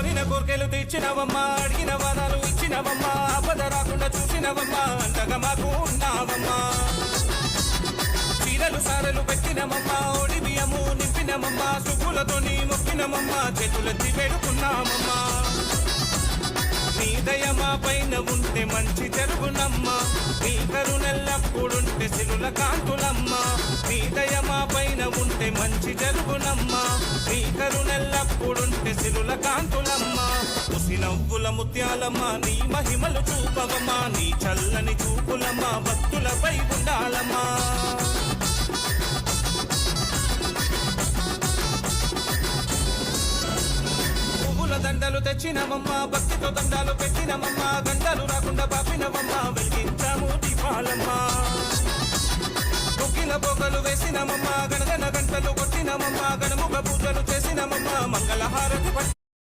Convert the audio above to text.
కోరిన కోరికలు తెచ్చినవమ్మా అడిగిన వరాలు ఇచ్చినవమ్మా అబద్ధ రాకుండా చూసినవమ్మా అంతగా మాకు ఉన్నావమ్మా. చీరలు సారలు పెట్టినమమ్మా ఓడి బియ్యము నింపినమమ్మా సుఖులతోని మొక్కినమమ్మా చేతులెత్తి వేడుకున్నామమ్మా. నీ పైన ఉంటే మంచి జరుగునమ్మా. నీ కరుణెల్లప్పుడుంటే సిరుల కాంతులమ్మా. నీ దయమా పైన ఉంటే మంచి జరుగునమ్మా. నీ కరుణెల్లప్పుడుంటే సిరుల కాంతులమ్మా. నవ్వుల ముత్యాలమ్మా నీ మహిమలు చూపవమ్మా నీ చల్లని చూపులమ్మా భక్తులపై ఉండాలమ్మా. పువ్వుల దండలు తెచ్చినమమ్మా భక్తితో దండాలు పెట్టినమమ్మా గంటలు రాకుండా పాపినవమ్మా వెలిగించాము దీపాలమ్మా. ముగ్గిన పొగలు వేసినమమ్మా గణగణ గంటలు కొట్టినమమ్మా గణముఖ పూజలు చేసినమమ్మా మంగళహారతి